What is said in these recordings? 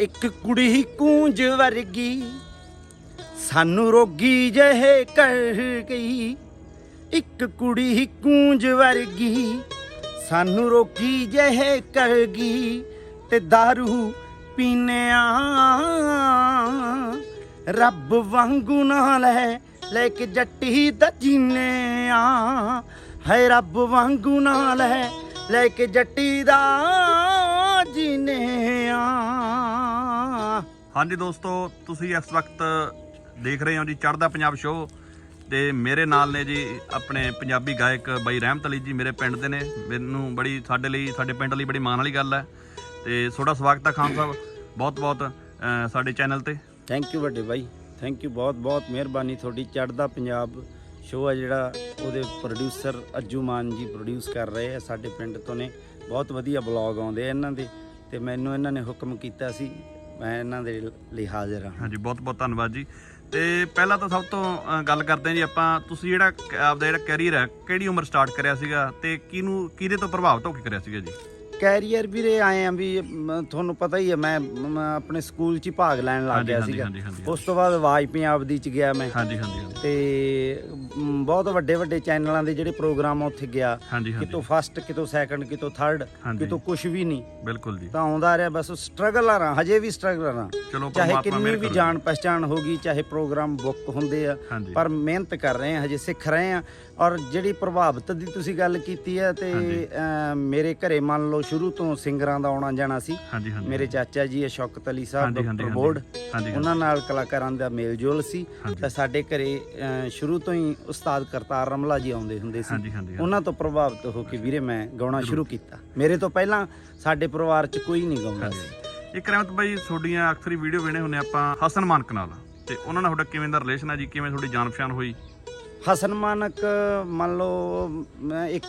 ਇੱਕ ਕੁੜੀ ਕੂੰਜ ਵਰਗੀ, ਸਾਨੂੰ ਰੋਗੀ ਜਿਹੇ ਕਰ ਗਈ। ਇੱਕ ਕੁੜੀ ਕੂੰਜ ਵਰਗੀ, ਸਾਨੂੰ ਰੋਗੀ ਜਹੇ ਕਰ ਗਈ ਤੇ दारू ਪੀਨਿਆ ਰੱਬ ਵਾਂਗੂ ਨਾ ਲੈ ਲੈ ਕੇ ਜੱਟੀ ਦਾ ਜੀਨੇ ਆ ਹੈ ਰੱਬ ਵਾਂਗੂ ਨਾ ਲੈ ਲੈ ਕੇ ਜੱਟੀ ਦਾ ਹਾਂਜੀ ਦੋਸਤੋ, ਤੁਸੀਂ ਇਸ ਵਕਤ ਦੇਖ ਰਹੇ ਹੋ ਜੀ ਚੜਦਾ ਪੰਜਾਬ ਸ਼ੋਅ ਤੇ ਮੇਰੇ ਨਾਲ ਨੇ ਜੀ ਆਪਣੇ ਪੰਜਾਬੀ ਗਾਇਕ ਬਾਈ ਰਹਿਮਤ ਅਲੀ ਜੀ, ਮੇਰੇ ਪਿੰਡ ਦੇ ਨੇ। ਮੈਨੂੰ ਬੜੀ, ਸਾਡੇ ਲਈ, ਸਾਡੇ ਪਿੰਡ ਲਈ ਬੜੀ ਮਾਣ ਵਾਲੀ ਗੱਲ ਹੈ। ਤੇ ਤੁਹਾਡਾ ਸਵਾਗਤ ਹੈ ਖਾਨ ਸਾਹਿਬ ਬਹੁਤ ਬਹੁਤ ਸਾਡੇ ਚੈਨਲ ਤੇ। ਥੈਂਕ ਯੂ ਵੱਡੇ ਬਾਈ ਥੈਂਕ ਯੂ ਬਹੁਤ ਬਹੁਤ ਮਿਹਰਬਾਨੀ ਤੁਹਾਡੀ। ਚੜਦਾ ਪੰਜਾਬ ਸ਼ੋਅ ਹੈ ਜਿਹੜਾ, ਉਹਦੇ ਪ੍ਰੋਡਿਊਸਰ ਅੱਜੂ ਮਾਨ ਜੀ ਪ੍ਰੋਡਿਊਸ ਕਰ ਰਹੇ ਆ ਸਾਡੇ ਪਿੰਡ ਤੋਂ ਨੇ। ਬਹੁਤ ਵਧੀਆ ਬਲੌਗ ਆਉਂਦੇ ਆ ਇਹਨਾਂ ਦੇ, ਤੇ ਮੈਨੂੰ ਇਹਨਾਂ ਨੇ ਹੁਕਮ ਕੀਤਾ ਸੀ ਮੈਂ ਇਹਨਾਂ ਦੇ ਲਈ ਹਾਜ਼ਰ ਹਾਂ। ਹਾਂਜੀ ਬਹੁਤ ਬਹੁਤ ਧੰਨਵਾਦ ਜੀ। ਤੇ ਪਹਿਲਾਂ ਤਾਂ ਸਭ ਤੋਂ ਗੱਲ ਕਰਦੇ ਹਾਂ ਜੀ ਆਪਾਂ ਤੁਸੀਂ ਜਿਹੜਾ ਕ- ਆਪਦਾ ਜਿਹੜਾ ਕੈਰੀਅਰ ਹੈ ਕਿਹੜੀ ਉਮਰ ਸਟਾਰਟ ਕਰਿਆ ਸੀਗਾ ਤੇ ਕਿਹਨੂੰ ਕਿਹਦੇ ਤੋਂ ਪ੍ਰਭਾਵਿਤ ਹੋ ਕੇ ਕਰਿਆ ਸੀਗਾ ਜੀ? ਕੈਰੀਅਰ ਵੀਰੇ ਆਏ ਆ ਵੀ ਮ, ਤੁਹਾਨੂੰ ਪਤਾ ਹੀ ਹੈ ਮੈਂ ਮ, ਆਪਣੇ ਸਕੂਲ 'ਚ ਹੀ ਭਾਗ ਲੈਣ ਲੱਗ ਹਾਂਜੀ, ਗਿਆ ਹਾਂਜੀ, ਸੀਗਾ। ਹਾਂਜੀ, ਹਾਂਜੀ। ਉਸ ਤੋਂ ਬਾਅਦ ਆਵਾਜ਼ ਪੰਜਾਬ ਦੀ 'ਚ ਗਿਆ ਮੈਂ। ਹਾਂਜੀ ਹਾਂਜੀ ਹਾਂਜੀ। ਤੇ ਮ, ਬਹੁਤ ਵੱਡੇ ਵੱਡੇ ਚੈਨਲਾਂ ਦੇ ਜਿਹੜੇ ਪ੍ਰੋਗਰਾਮ ਆ ਉੱਥੇ ਗਿਆ। ਹਾਂਜੀ ਹਾਂਜੀ। ਕਿਤੋਂ ਫਸਟ ਕਿਤੋਂ ਸੈਕੰਡ ਕਿਤੋਂ ਥਰਡ ਹਾਂਜੀ। ਕਿਤੋਂ ਕੁਝ ਵੀ ਨਹੀਂ। ਬਿਲਕੁਲ ਜੀ। ਤਾਂ ਆਉਂਦਾ ਰਿਹਾ ਬਸ ਸਟਰਗਲ ਆ ਰਹਾ ਹਜੇ ਵੀ ਸਟਰਗਲ ਆ ਰਹਾ ਚਲੋ ਚਾਹੇ ਪਰਮਾਤਮਾ ਕਿੰਨੀ ਮਿਹਰ ਵੀ ਕਰੋ। ਜਾਣ ਪਛਾਣ ਹੋਗੀ ਚਾਹੇ ਪ੍ਰੋਗਰਾਮ ਬੁੱਕ ਹੁੰਦੇ ਆ ਹਾਂਜੀ। ਪਰ ਮਿਹਨਤ ਕਰ ਰਹੇ ਆ ਹਜੇ ਸਿੱਖ ਰਹੇ ਆ। ਔਰ ਜਿਹੜੀ ਪ੍ਰਭਾਵਿਤ ਦੀ ਤੁਸੀਂ ਗੱਲ ਕੀਤੀ ਹੈ ਤੇ ਹਾਂਜੀ। ਅਮ, ਮੇਰੇ ਘਰੇ ਮੰਨ ਲਓ ਸ਼ੁਰੂ ਤੋਂ ਸਿੰਗਰਾਂ ਦਾ ਆਉਣਾ ਜਾਣਾ ਸੀ। ਹਾਂਜੀ ਹਾਂਜੀ। ਮੇਰੇ ਚਾਚਾ ਜੀ ਅਸ਼ੋਕਤ ਅਲੀ ਸਾਹਿਬ ਹਾਂਜੀ, ਹਾਂਜੀ, ਡਾਕਟਰ ਹਾਂਜੀ। ਬੋਰਡ ਹਾਂਜੀ ਹਾਂਜੀ। ਉਹਨਾਂ ਨਾਲ ਕਲਾਕਾਰਾਂ ਦਾ ਮੇਲ ਜੋਲ ਸੀ। ਹਾਂਜੀ। ਤਾਂ ਸਾਡੇ ਘਰੇ ਸ਼ੁਰੂ ਤੋਂ ਹੀ ਉਸਤਾਦ ਕਰਤਾਰ ਰਮਲਾ ਜੀ ਆਉਂਦੇ ਹੁੰਦੇ ਸੀ। ਹਾਂਜੀ ਹਾਂਜੀ ਉਹਨਾਂ ਤੋਂ ਪ੍ਰਭਾਵਿਤ ਹੋ ਕੇ ਵੀਰੇ ਮੈਂ ਗਾਉਣਾ ਸ਼ੁਰੂ ਕੀਤਾ। ਮੇਰੇ ਤੋਂ ਪਹਿਲਾਂ ਸਾਡੇ ਪਰਿਵਾਰ 'ਚ ਕੋਈ ਨਹੀਂ ਗਾਉਂਦਾ ਸੀ। ਇੱਕ ਰਹਿਮਤ ਬਾਈ ਤੁਹਾਡੀਆਂ ਅਕਸਰੀ ਵੀਡੀਓ ਵੇਣੇ ਹੁੰਨੇ ਆਪਾਂ ਹਸਨ ਮਾਨਕ ਨਾਲ। ਤੇ ਉਹਨਾਂ ਨਾਲ ਤੁਹਾਡਾ ਕਿਵੇਂ ਦਾ ਰਿਲੇਸ਼ਨ ਹੈ ਜੀ? ਕਿਵੇਂ ਤੁਹਾਡੀ ਜਾਣ ਪਛਾਣ ਹੋਈ? ਹਸਨ ਮਾਨਕ ਮੰਨ ਲਓ ਮੈਂ ਇੱਕ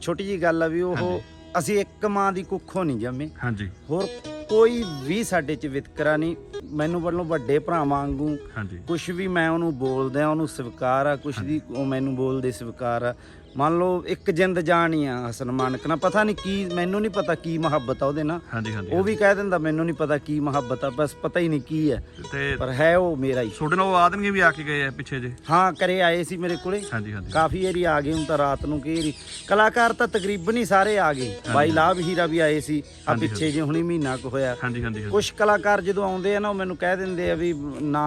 ਛੋਟੀ ਜੀ ਗੱਲ ਆ ਵੀ ਉਹ ਹਾਂਜੀ। ਅਸੀਂ ਇੱਕ ਮਾਂ ਦੀ ਕੁੱਖੋਂ ਨਹੀਂ ਜੰਮੇ। ਹਾਂਜੀ। ਹੋਰ ਕੋਈ ਵੀ ਸਾਡੇ 'ਚ ਵਿਤਕਰਾ ਨਹੀਂ। ਮੈਨੂੰ ਵੱਲੋਂ ਵੱਡੇ ਭਰਾਵਾਂ ਵਾਂਗੂ ਹਾਂਜੀ। ਕੁਝ ਵੀ ਮੈਂ ਉਹਨੂੰ ਬੋਲਦਾ ਉਹਨੂੰ ਸਵੀਕਾਰ ਆ ਕੁਝ ਦੀ ਉਹ ਮੈਨੂੰ ਬੋਲਦੇ ਸਵੀਕਾਰ ਆ। ਮੰਨ ਲਓ ਇੱਕ ਜਿੰਦ ਜਾਨ ਹੀ ਆ ਹਸਨ ਮਾਨਕ ਨਾਲ ਪਤਾ ਨਹੀਂ ਕੀ ਮੈਨੂੰ ਨਹੀਂ ਪਤਾ ਕੀ ਮੁਹੱਬਤ ਆ ਉਹਦੇ ਨਾਲ। ਹਾਂਜੀ ਹਾਂਜੀ ਉਹ ਵੀ ਕਹਿ ਦਿੰਦਾ ਮੈਨੂੰ ਨਹੀਂ ਪਤਾ ਕੀ ਮੁਹੱਬਤ ਆ ਬਸ ਪਤਾ ਹੀ ਨਹੀਂ ਕੀ ਹੈ। ਤੇ ਪਰ ਹੈ ਉਹ ਮੇਰਾ ਹੀ। ਤੁਹਾਡੇ ਨਾਲ ਉਹ ਆਦਮੀ ਵੀ ਆ ਕੇ ਗਏ ਆ ਪਿੱਛੇ ਜੇ? ਹਾਂ ਕਰੇ ਆਏ ਸੀ ਮੇਰੇ ਕੋਲੇ। ਹਾਂਜੀ ਹਾਂਜੀ। ਕਾਫੀ ਏਰੀ ਆ ਗਏ ਹੁਣ ਤਾਂ ਰਾਤ ਨੂੰ ਕਈ ਏਰੀ ਕਲਾਕਾਰ ਤਾਂ ਤਕਰੀਬਨ ਹੀ ਸਾਰੇ ਆ ਗਏ। ਬਾਈ ਲਾਭ ਹੀਰਾ ਵੀ ਆਏ ਸੀ ਆ ਪਿੱਛੇ ਜੇ ਹੁਣੀ ਮਹੀਨਾ ਕੁ ਹੋਇਆ। ਹਾਂਜੀ ਹਾਂਜੀ। ਕੁਝ ਕਲਾਕਾਰ ਜਦੋਂ ਆਉਂਦੇ ਆ ਨਾ ਉਹ ਮੈਨੂੰ ਕਹਿ ਦਿੰਦੇ ਆ ਵੀ ਨਾ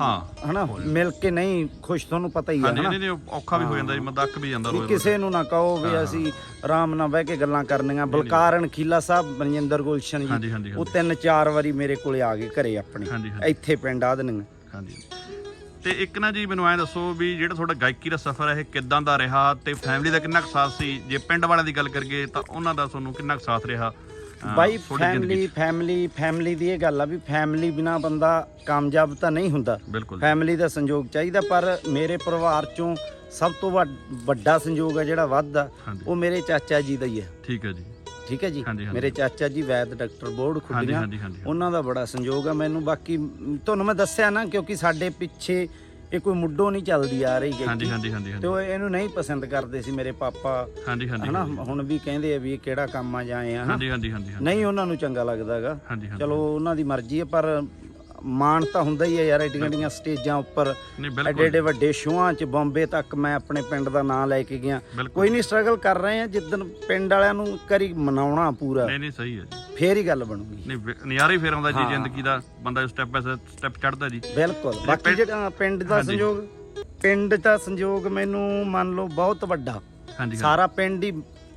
ਹਾਂ। ਹਨਾ ਮਿਲ ਕੇ ਨਹੀਂ ਖੁਸ਼ ਤੁਹਾਨੂੰ ਪਤਾ ਹੀ ਹੈ ਹਾਂਜੀ ਨਹੀਂ ਨਹੀਂ ਔਖਾ ਵੀ ਹੋ ਜਾਂਦਾ ਜੀ ਮਦੱਕ ਵੀ ਜਾਂਦਾ ਕਿਸੇ ਨੂੰ ਨਾ ਕਹੋ ਵੀ ਅਸੀਂ ਆਰਾਮ ਨਾਲ ਬਹਿ ਕੇ ਗੱਲਾਂ ਕਰਨੀਆਂ। ਬਲਕਾਰਨ ਖੀਲਾ ਸਾਹਿਬ ਮਨਜਿੰਦਰ ਗੁਲਸ਼ਨ ਜੀ ਉਹ ਤਿੰਨ ਚਾਰ ਵਾਰੀ ਮੇਰੇ ਕੋਲੇ ਆ ਗਏ ਘਰੇ ਆਪਣੇ। ਇੱਥੇ ਪਿੰਡ ਆਦਨੀਆਂ ਹਾਂਜੀ। ਤੇ ਇੱਕ ਨਾ ਜੀ ਮੈਨੂੰ ਐਂ ਦੱਸੋ ਵੀ ਜਿਹੜਾ ਤੁਹਾਡਾ ਗਾਇਕੀ ਦਾ ਸਫ਼ਰ ਹੈ ਇਹ ਕਿੱਦਾਂ ਦਾ ਰਿਹਾ ਤੇ ਫੈਮਿਲੀ ਦਾ ਕਿੰਨਾ ਕੁ ਸਾਥ ਸੀ? ਜੇ ਪਿੰਡ ਵਾਲਿਆਂ ਦੀ ਗੱਲ ਕਰੀਏ ਤਾਂ ਉਹਨਾਂ ਦਾ ਤੁਹਾਨੂੰ ਕਿੰਨਾ ਸਾਥ ਰਿਹਾ? ਬਾਈ ਫੈਮਿਲੀ ਫੈਮਿਲੀ ਫੈਮਿਲੀ ਦੀ ਇਹ ਗੱਲ ਆ ਵੀ ਫੈਮਿਲੀ ਬਿਨਾ ਬੰਦਾ ਕਾਮਯਾਬ ਤਾਂ ਨਹੀਂ ਹੁੰਦਾ। ਫੈਮਿਲੀ ਦਾ ਸੰਯੋਗ ਚਾਹੀਦਾ ਪਰ ਮੇਰੇ ਪਰਿਵਾਰ ਚੋਂ ਸਭ ਤੋਂ ਵੱਡ- ਵੱਡਾ ਸੰਯੋਗ ਆ ਜਿਹੜਾ ਵੱਧਦਾ ਹਾਂਜੀ। ਉਹ ਮੇਰੇ ਚਾਚਾ ਜੀ ਦਾ ਹੀ ਹੈ ਠੀਕ ਹੈ ਜੀ। ਠੀਕ ਹੈ ਜੀ? ਹਾਂਜੀ, ਹਾਂਜੀ। ਮੇਰੇ ਚਾਚਾ ਜੀ ਵੈਦ ਡਾਕਟਰ ਬੋਰਡ ਹਾਂਜੀ ਖੁੱਡੀਆਂ ਹਾਂਜੀ ਹਾਂਜੀ। ਉਹਨਾਂ ਦਾ ਬੜਾ ਸੰਯੋਗ ਆ। ਮੈਨੂੰ ਬਾਕੀ ਮ, ਤੁਹਾਨੂੰ ਮੈਂ ਦੱਸਿਆ ਨਾ ਕਿਉਂਕਿ ਸਾਡੇ ਪਿੱਛੇ ਇਹ ਕੋਈ ਮੁੱਢੋਂ ਨਹੀਂ ਚੱਲਦੀ ਆ ਰਹੀ ਹਾਂਜੀ ਗਾਇਕੀ ਹਾਂਜੀ ਹਾਂਜੀ। ਤੇ ਉਹ ਇਹਨੂੰ ਨਹੀਂ ਪਸੰਦ ਕਰਦੇ ਸੀ ਮੇਰੇ ਪਾਪਾ। ਹਾਂਜੀ ਹਾਂਜੀ ਹਨਾ ਹੁਣ ਵੀ ਕਹਿੰਦੇ ਆ ਵੀ ਇਹ ਕਿਹੜਾ ਕੰਮ ਆ ਜਾਏ ਆ ਹਨਾ। ਹਾਂਜੀ ਹਾਂਜੀ ਹਾਂਜੀ ਹਾਂਜੀ। ਨਹੀਂ ਉਹਨਾਂ ਨੂੰ ਚੰਗਾ ਲੱਗਦਾਗਾ ਹਾਂਜੀ ਹਾਂਜੀ। ਚਲੋ ਉਹਨਾਂ ਦੀ ਮਰਜ਼ੀ ਹੈ ਪਰ ਮਾਣ ਤਾਂ ਹੁੰਦਾ ਹੀ ਹੈ ਯਾਰ ਐਡੀਆਂ ਐਡੀਆਂ ਸਟੇਜਾਂ ਉੱਪਰ। ਐਡੇ ਐਡੇ ਵੱਡੇ ਸ਼ੋਆਂ 'ਚ ਬੰਬੇ ਤੱਕ ਮੈਂ ਆਪਣੇ ਪਿੰਡ ਦਾ ਨਾਂ ਲੈ ਕੇ ਗਿਆ। ਕੋਈ ਨਹੀਂ ਸਟਰਗਲ ਕਰ ਰਹੇ ਆ ਜਿੱਦਨ ਪਿੰਡ ਵਾਲਿਆਂ ਨੂੰ ਕਰੀ ਮਨਾਉਣਾ ਪੂਰਾ। ਨਹੀਂ ਨਹੀਂ ਸਹੀ ਹੈ ਜੀ। ਫੇਰ ਹੀ ਗੱਲ ਬਣੂਗੀ। ਨਹੀਂ ਨਜ਼ਾਰਾ ਹੀ ਫੇਰ ਆਉਂਦਾ ਜੀ। ਜ਼ਿੰਦਗੀ ਦਾ ਬੰਦਾ ਸਟੈਪ ਬਾਈ ਸਟੈਪ ਚੜਦਾ ਜੀ। ਬਿਲਕੁਲ। ਬਾਕੀ ਜਿਹੜਾ ਪਿੰਡ ਦਾ। ਸੰਯੋਗ ਪਿੰਡ ਦਾ ਸੰਯੋਗ ਮੈਨੂੰ ਮੰਨ ਲਓ ਬਹੁਤ ਵੱਡਾ। ਸਾਰਾ ਪਿੰਡ ਹੀ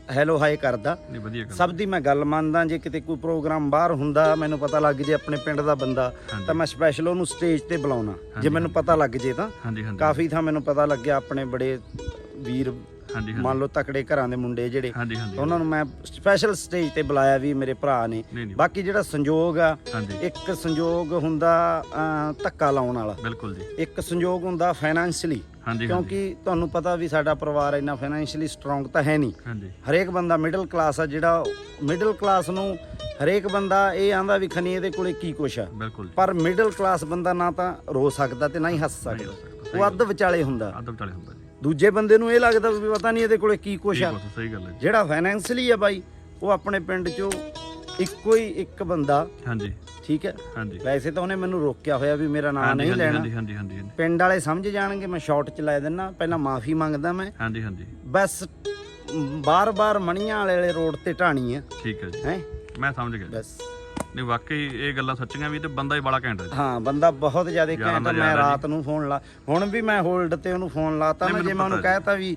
ਹੈਲੋ ਹਾਈ ਕਰਦਾ। ਨਹੀਂ ਵਧੀਆ ਗੱਲ ਸਭ ਦੀ ਮੈਂ ਗੱਲ ਮੰਨਦਾ ਜੇ ਕਿਤੇ ਕੋਈ ਪ੍ਰੋਗਰਾਮ ਬਾਹਰ ਹੁੰਦਾ ਮੈਨੂੰ ਪਤਾ ਲੱਗ ਜੇ ਆਪਣੇ ਪਿੰਡ ਦਾ ਬੰਦਾ। ਤਾਂ ਮੈਂ ਸਪੈਸ਼ਲ ਉਹਨੂੰ ਸਟੇਜ ਤੇ ਬੁਲਾਉਣਾ ਜੇ ਮੈਨੂੰ ਪਤਾ ਲੱਗ ਜੇ ਤਾਂ। ਕਾਫੀ ਥਾਂ ਮੈਨੂੰ ਪਤਾ ਲੱਗਿਆ ਆਪਣੇ ਬੜੇ ਵੀਰ ਮੰਨ ਲਓ ਤਕੜੇ ਘਰਾਂ ਦੇ ਮੁੰਡੇ ਜਿਹੜੇ ਉਹਨਾਂ ਨੂੰ ਮੈਂ ਸਪੈਸ਼ਲ ਸਟੇਜ ਤੇ ਬੁਲਾਇਆ ਵੀ ਮੇਰੇ ਭਰਾ ਨੇ। ਬਾਕੀ ਜਿਹੜਾ ਸੰਯੋਗ ਆ ਇੱਕ ਸੰਯੋਗ ਹੁੰਦਾ ਧੱਕਾ ਲਾਉਣ ਵਾਲਾ। ਬਿਲਕੁਲ ਜੀ। ਇੱਕ ਸੰਯੋਗ ਹੁੰਦਾ ਫਾਈਨੈਂਸ਼ਲੀ ਹਾਂਜੀ ਕਿਉਂਕਿ ਤੁਹਾਨੂੰ ਪਤਾ ਵੀ ਸਾਡਾ ਪਰਿਵਾਰ ਇੰਨਾ ਫਾਈਨੈਂਸ਼ਲੀ ਸਟਰੋਂਗ ਤਾਂ ਹੈ ਨਹੀਂ। ਹਰੇਕ ਬੰਦਾ ਮਿਡਲ ਕਲਾਸ ਆ ਜਿਹੜਾ ਮਿਡਲ ਕਲਾਸ ਨੂੰ ਹਰੇਕ ਬੰਦਾ ਇਹ ਆਂਦਾ ਵੀ ਖਨੀ ਇਹਦੇ ਕੋਲੇ ਕੀ ਕੁਛ ਆ। ਪਰ ਮਿਡਲ ਕਲਾਸ ਬੰਦਾ ਨਾ ਤਾਂ ਰੋ ਸਕਦਾ ਤੇ ਨਾ ਹੀ ਹੱਸ ਸਕਦਾ। ਉਹ ਅੱਧ ਵਿਚਾਲੇ ਹੁੰਦਾ। ਆਦਮ ਵਿਚਾਲੇ ਹੁੰਦਾ ਦੂਜੇ ਬੰਦੇ ਨੂੰ ਇਹ ਲੱਗਦਾ ਵੀ ਪਤਾ ਨਹੀਂ ਇਹਦੇ ਕੋਲੇ ਕੀ ਕੁਛ ਆ। ਹੋ ਸਹੀ ਗੱਲ ਹੈ ਜੀ। ਜਿਹੜਾ ਫਾਈਨੈਂਸ਼ਲੀ ਆ ਬਾਈ ਉਹ ਆਪਣੇ ਪਿੰਡ ਚੋਂ ਇੱਕੋ ਹੀ ਇੱਕ ਬੰਦਾ ਹਾਂਜੀ। ਠੀਕ ਹੈ? ਹਾਂਜੀ। ਵੈਸੇ ਤਾਂ ਉਹਨੇ ਮੈਨੂੰ ਰੋਕਿਆ ਹੋਇਆ ਵੀ ਮੇਰਾ ਨਾਮ ਨਹੀਂ ਲੈਣਾ। ਹਾਂਜੀ ਹਾਂਜੀ ਹਾਂਜੀ ਪਿੰਡ ਵਾਲੇ ਸਮਝ ਜਾਣਗੇ ਮੈਂ ਸ਼ਾਰਟ ਚ ਲੈ ਦਿੰਨਾ। ਪਹਿਲਾਂ ਮਾਫੀ ਮੰਗਦਾ ਮੈਂ। ਹਾਂਜੀ ਹਾਂਜੀ। ਬਸ ਬਾਰ-ਬਾਰ ਮਣੀਆਂ ਵਾਲੇ ਰੋਡ ਤੇ ਢਾਣੀ ਆ ਠੀਕ ਹੈ ਜੀ। ਹੈ? ਮੈਂ ਸਮਝ ਗਿਆ। ਬਸ। ਨਹੀਂ ਵਾਕਈ ਇਹ ਗੱਲਾਂ ਸੱਚੀਆਂ ਵੀ ਤੇ ਬੰਦਾ ਹੀ ਬੜਾ ਘੈਂਟ ਹੈ। ਹਾਂ ਬੰਦਾ ਬਹੁਤ ਜ਼ਿਆਦਾ ਘੈਂਟ ਮੈਂ ਰਾਤ ਨੂੰ ਫੋਨ ਲਾ ਹੁਣ ਵੀ ਮੈਂ ਹੋਲਡ ਤੇ ਉਹਨੂੰ ਫੋਨ ਲਾਤਾ ਨਾ ਜੇ ਮੈਂ ਉਹਨੂੰ ਕਹਿਤਾ ਵੀ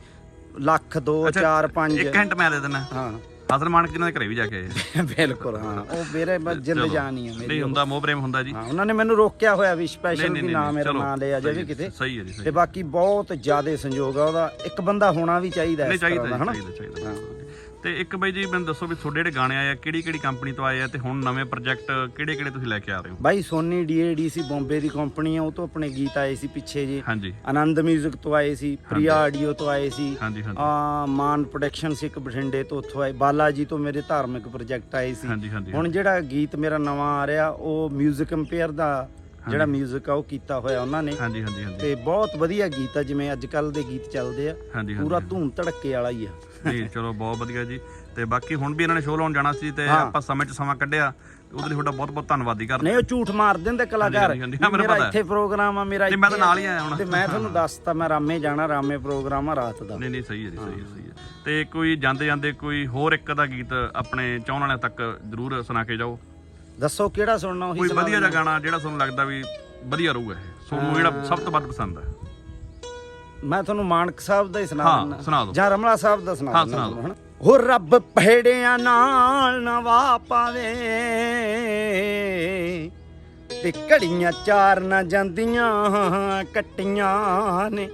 ਲੱਖ 2 ਅੱਛਾ, 4 5 ਇੱਕ ਘੰਟ ਮੈਂ ਦੇ ਦਿੰਦਾ ਹਾਂ। ਹਾਜ਼ਰ ਮਾਨਕ ਜੀ ਦੇ ਘਰੇ ਵੀ ਜਾ ਕੇ ਆਏ। ਬਿਲਕੁਲ ਹਾਂ। ਉਹ ਮੇਰੇ ਬਸ ਜਿੰਦ। ਜਾਨ ਹੀ ਆ ਮੇਰੀ। ਨਹੀਂ ਹੁੰਦਾ ਮੋਹ ਪ੍ਰੇਮ ਹੁੰਦਾ ਜੀ। ਹਾਂ ਉਹਨਾਂ ਨੇ ਮੈਨੂੰ ਰੋਕਿਆ ਹੋਇਆ ਵੀ ਸਪੈਸ਼ਲ ਨਹੀਂ, ਵੀ ਨਾ ਨਹੀਂ, ਮੇਰਾ ਚਲੋ, ਨਾਂ ਲਿਆ ਜਾਵੇ ਹੈ, ਕਿਤੇ। ਸਹੀ ਹੈ ਜੀ ਤੇ ਬਾਕੀ ਬਹੁਤ ਜ਼ਿਆਦਾ ਸੰਯੋਗ ਆ ਉਹਦਾ। ਇੱਕ ਬੰਦਾ ਹੋਣਾ ਵੀ ਚਾਹੀਦਾ ਨਹੀਂ ਇਸ ਤਰ੍ਹਾਂ ਚਾਹੀਦਾ ਦਾ ਹਨਾ? ਜੀ, ਚਾਹੀਦਾ। ਚਾਹੀਦਾ ਤੇ ਇੱਕ ਬਾਈ ਜੀ ਮੈਨੂੰ ਦੱਸੋ ਵੀ ਤੁਹਾਡੇ ਜਿਹੜੇ ਗਾਣੇ ਆਏ ਆ ਕਿਹੜੀ ਕਿਹੜੀ ਕੰਪਨੀ ਤੋਂ ਆਏ ਆ ਤੇ ਹੁਣ ਨਵੇਂ ਪ੍ਰੋਜੈਕਟ ਕਿਹੜੇ ਕਿਹੜੇ ਤੁਸੀਂ ਲੈ ਕੇ ਆ ਰਹੇ ਹੋ ਬਾਈ ਸੋਨੀ ਡੀਏਡੀਸੀ ਬੰਬੇ ਦੀ ਕੰਪਨੀ ਆ ਉਹ ਤੋਂ ਆਪਣੇ ਗੀਤ ਆਏ ਸੀ ਪਿੱਛੇ ਜੇ ਹਾਂਜੀ ਆਨੰਦ 뮤직 ਤੋਂ ਆਏ ਸੀ ਪ੍ਰਿਆ ਆਡੀਓ ਤੋਂ ਆਏ ਸੀ ਹਾਂਜੀ ਹਾਂਜੀ ਆ ਮਾਨ ਪ੍ਰੋਡਕਸ਼ਨ ਸੀ ਇੱਕ ਬਠਿੰਡੇ ਤੋਂ ਉੱਥੋਂ ਆਏ ਬਾਲਾ ਜੀ ਤੋਂ ਮੇਰੇ ਧਾਰਮਿਕ ਪ੍ਰੋਜੈਕਟ ਆਏ ਸੀ ਹਾਂਜੀ ਹਾਂਜੀ ਹੁਣ ਜਿਹੜਾ ਗੀਤ ਮੇਰਾ ਨਵਾਂ ਆ ਰਿਹਾ ਉਹ 뮤직 ਕੰਪੇਅਰ ਦਾ ਜਿਹੜਾ 뮤직 ਆ ਉਹ ਕੀਤਾ ਹੋਇਆ ਉਹਨਾਂ ਨੇ। ਹਾਂਜੀ ਹਾਂਜੀ ਹਾਂਜੀ। ਤੇ ਬਹੁਤ ਵਧੀਆ ਗੀਤ ਆ ਜਿਵੇਂ ਅੱਜ ਕੱਲ ਦੇ ਗੀਤ ਚੱਲਦੇ ਆ। ਹਾਂਜੀ ਪੂਰਾ ਹਾਂਜੀ। ਧੂਮ ਧੜੱਕੇ ਵਾਲਾ ਹੀ ਆ। ਨਹੀਂ ਚਲੋ ਬਹੁਤ ਵਧੀਆ ਜੀ। ਤੇ ਬਾਕੀ ਹੁਣ ਵੀ ਇਹਨਾਂ ਨੇ ਸ਼ੋਅ ਲਾਉਣ ਜਾਣਾ ਸੀ ਤੇ। ਆਪਾਂ ਸਮੇਂ 'ਚ ਸਮਾਂ ਕੱਢਿਆ। ਉਹਦੇ ਲਈ ਤੁਹਾਡਾ ਬਹੁਤ ਬਹੁਤ ਧੰਨਵਾਦੀ ਕਰਦੇ। ਨਹੀਂ ਉਹ ਝੂਠ ਮਾਰ ਦਿੰਦੇ ਕਲਾਕਾਰ। ਮੇਰਾ। ਇੱਥੇ ਪ੍ਰੋਗਰਾਮ ਆ ਮੇਰਾ ਮੈਂ ਤਾਂ। ਨਾਲ ਹੀ ਆਇਆ ਹੁਣ। ਤੇ ਮੈਂ ਤੁਹਾਨੂੰ ਦੱਸਤਾ ਮੈਂ ਰਾਮੇ ਜਾਣਾ ਰਾਮੇ ਪ੍ਰੋਗਰਾਮ ਆ ਰਾਤ ਦਾ। ਨਹੀਂ ਨਹੀਂ ਸਹੀ ਹੈ ਜੀ ਸਹੀ ਹੈ ਸਹੀ ਹੈ। ਤੇ ਕੋਈ ਜਾਂਦੇ ਜਾਂਦੇ ਕੋਈ ਹੋਰ ਇੱਕ ਦਾ ਗੀਤ ਆਪਣੇ ਚਾਹਣ ਵਾਲਿਆਂ ਤੱਕ ਜ਼ਰੂਰ ਸੁਣਾ ਕੇ ਜਾਓ। ਦੱਸੋ ਕਿਹੜਾ ਸੁਣਨਾ ਉਹੀ ਕੋਈ ਵਧੀਆ ਜਿਹਾ। ਗਾਣਾ ਜਿਹੜਾ ਤੁਹਾਨੂੰ ਲੱਗਦਾ ਵੀ ਵਧੀਆ ਰਹੂਗਾ ਇਹ ਤੁਹਾਨੂੰ ਜਿਹੜਾ ਸਭ ਤੋਂ ਵੱਧ ਪਸੰਦ ਹੈ ਮੈਂ ਤੁਹਾਨੂੰ ਮਾਨਕ ਸਾਹਿਬ ਦਾ ਹੀ ਸੁਣਾ ਹਾਂ, ਦਿੰਦਾ ਸੁਣਾ ਦਿਓ। ਜਾਂ ਰਮਲਾ ਸਾਹਿਬ ਦਾ ਸੁਣਾ ਹਾਂ, ਦਿੰਦਾ ਸੁਣਾ ਦਿਓ। ਤੁਹਾਨੂੰ, ਹਨਾ। ਹੋ ਰੱਬ ਪਹਿੜਿਆਂ ਨਾਲ ਨਵਾ ਪਾਵੇ ਤੇ ਘੜੀਆਂ ਚਾਰ ਨਾ ਜਾਂਦੀਆਂ ਕੱਟੀਆਂ ਨੇ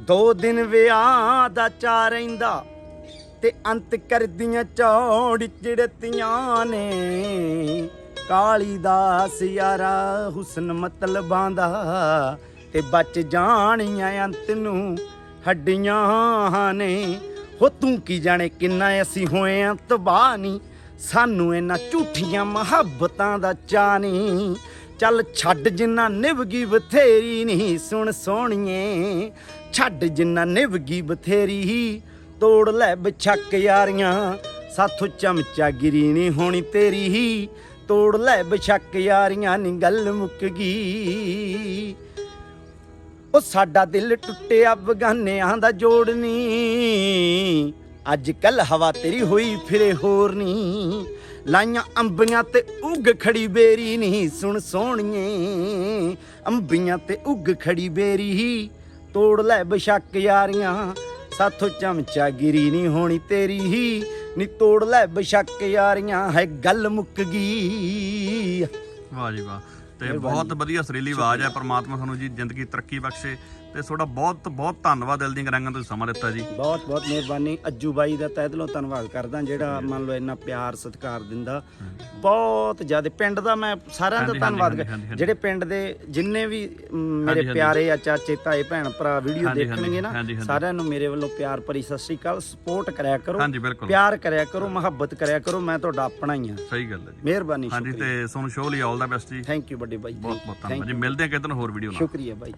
ਦੋ ਦਿਨ ਵਿਆਹ ਦਾ ਚਾ ਰਹਿੰਦਾ ਤੇ ਅੰਤ ਕਰਦੀਆਂ ਚੌੜ ਚਿੜਤੀਆਂ ਨੇ। ਕਾਲੀ ਦਾਸ ਯਾਰਾ ਹੁਸਨ ਮਤਲਬਾਂ ਦਾ ਤੇ ਬਚ ਜਾਣੀਆਂ ਅੰਤ ਨੂੰ ਹੱਡੀਆਂ ਨੇ। ਹੋ ਤੂੰ ਕੀ ਜਾਣੇ ਕਿੰਨਾ ਅਸੀਂ ਹੋਏ ਆਂ ਤਬਾਹ ਨਹੀਂ ਸਾਨੂੰ ਇਹਨਾਂ ਝੂਠੀਆਂ ਮੁਹੱਬਤਾਂ ਦਾ ਚਾਅ ਨਹੀਂ ਚੱਲ ਛੱਡ ਜਿੰਨਾ ਨਿਭਗੀ ਬਥੇਰੀ ਨਹੀਂ ਸੁਣ ਸੋਹਣੀਏ ਛੱਡ ਜਿੰਨਾ ਨਿਭਗੀ ਬਥੇਰੀ ਤੋੜ ਲੈ ਬਛੱਕ ਯਾਰੀਆਂ। ਸਾਥੋਂ ਚਮਚਾ ਗਿਰੀ ਨਹੀਂ ਹੋਣੀ ਤੇਰੀ ਹੀ। ਤੋੜ ਲੈ ਬਛੱਕ ਯਾਰੀਆਂ ਨੀ ਗੱਲ ਮੁੱਕ ਗਈ। ਉਹ ਸਾਡਾ ਦਿਲ ਟੁੱਟਿਆ ਬਗਾਨਿਆਂ ਦਾ ਜੋੜ ਨੀ। ਅੱਜ ਕੱਲ ਹਵਾ ਤੇਰੀ ਹੋਈ ਫਿਰੇ ਹੋਰ ਨੀ। ਲਾਈਆਂ ਅੰਬੀਆਂ ਤੇ ਉੱਗ ਖੜੀ ਬੇਰੀ ਨਹੀਂ ਸੁਣ ਸੋਹਣੀਏ, ਅੰਬੀਆਂ ਤੇ ਉੱਗ ਖੜੀ ਬੇਰੀ ਤੋੜ ਲੈ ਬਸ਼ੱਕ ਯਾਰੀਆਂ ਸਾਥੋਂ ਚਮਚਾ ਗਿਰੀ ਨਹੀਂ ਹੋਣੀ ਤੇਰੀ ਹੀ। ਨੀ ਤੋੜ ਲੈ ਬਸ਼ੱਕ ਯਾਰੀਆਂ ਹੈ ਗੱਲ ਮੁੱਕ ਗਈ। ਵਾਹ ਜੀ ਵਾਹ। ਤੇ ਬਹੁਤ ਵਧੀਆ ਸੁਰੀਲੀ ਆਵਾਜ਼ ਹੈ ਪ੍ਰਮਾਤਮਾ ਤੁਹਾਨੂੰ ਜੀ ਜ਼ਿੰਦਗੀ ਤਰੱਕੀ ਬਖਸ਼ੇ। ਤੇ ਤੁਹਾਡਾ ਬਹੁਤ ਬਹੁਤ ਧੰਨਵਾਦ ਦਿਲ ਦੀਆਂ ਗਰਾਂਗਾਂ ਤੁਸੀਂ ਸਮਾਂ ਦਿੱਤਾ ਜੀ। ਬਹੁਤ ਬਹੁਤ ਮਿਹਰਬਾਨੀ। ਅੱਜੂ ਬਾਈ ਦਾ ਤਹਿ ਦਿਲੋਂ ਧੰਨਵਾਦ ਕਰਦਾ ਜਿਹੜਾ ਮੰਨ ਲਓ ਇੰਨਾ ਪਿਆਰ ਸਤਿਕਾਰ ਦਿੰਦਾ। ਬਹੁਤ ਜ਼ਿਆਦਾ ਪਿੰਡ ਦਾ ਮੈਂ ਸਾਰਿਆਂ ਦਾ ਧੰਨਵਾਦ। ਜਿਹੜੇ ਪਿੰਡ ਦੇ ਜਿੰਨੇ ਵੀ ਮੇਰੇ। ਪਿਆਰੇ ਆ ਚਾਚੇ ਤਾਏ ਭੈਣ ਭਰਾ ਵੀਡੀਓ ਦੇਖਣਗੇ ਨਾ। ਸਾਰਿਆਂ ਨੂੰ ਮੇਰੇ ਵੱਲੋਂ ਪਿਆਰ ਭਰੀ ਸਤਿ ਸ਼੍ਰੀ ਅਕਾਲ। ਸਪੋਰਟ ਕਰਿਆ ਕਰੋ ਪਿਆਰ ਕਰਿਆ ਕਰੋ ਮੁਹੱਬਤ ਕਰਿਆ ਕਰੋ ਮੈਂ ਤੁਹਾਡਾ ਆਪਣਾ ਹੀ ਆ। ਸਹੀ ਗੱਲ ਹੈ ਜੀ। ਮਿਹਰਬਾਨੀ ਹਾਂਜੀ ਤੇ ਤੁਹਾਨੂੰ ਸ਼ੋਅ ਲਈ ਆਲ ਦਾ ਬੈਸਟ ਜੀ। ਥੈਂਕ ਯੂ ਵੱਡੇ ਬਾਈ ਬਹੁਤ ਬਹੁਤ ਧੰਨਵਾਦ ਜੀ. ਮਿਲਦੇ ਹਾਂ ਕਿਤੇ ਹੋਰ ਵੀਡੀਓ ਨਾਲ। ਸ਼ੁਕਰੀਆ ਬਾਈ